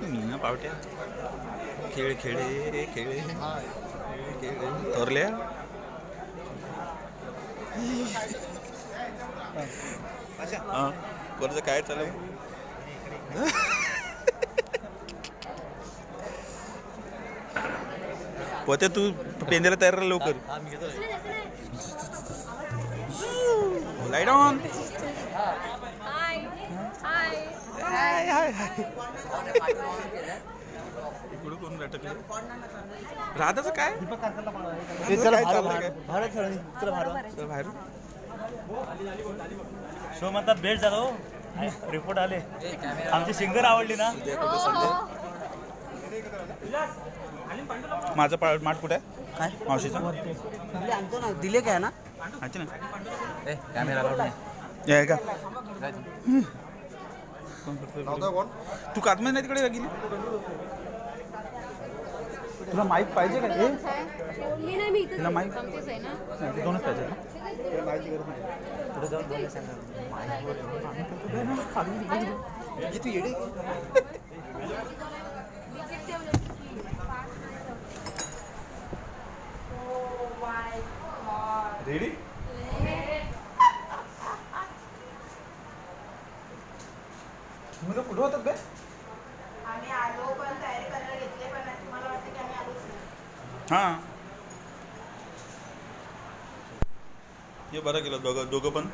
मीना पावट्या. खेळ खेळे खेळे खेळे तोरल्या हां वरचं काय चालू आहे? तू पेंद्याला तयार राहा लवकर. लाइट ऑन इकडं कोण लटकलं राधाचं काय? बाहेर शो म्हणतात बेस्ट झाला हो. रिपोर्ट आले. आमची सिंगर आवडली ना? माझं पा माठ कुठे आहे? काय? मावशीचा? दिले आणतो ना दिले काय ना? अच्छा ना. कॅमेरा लावून कोण? तू कातमध्ये नाही तिकडे का गेली? तुला माईक पाहिजे का हे? नाही तिला माहित- सांगतेच आहे ना. नाही, ते दोनच पाहिजे ना. रेडी मुलं कुठं होतात काय आम्ही आलो पण तयारी करायला घेतले पण तुम्हाला वाटतं की आम्ही आलोच नाही. हां. हे बरं केलं दोघं दोघं पण.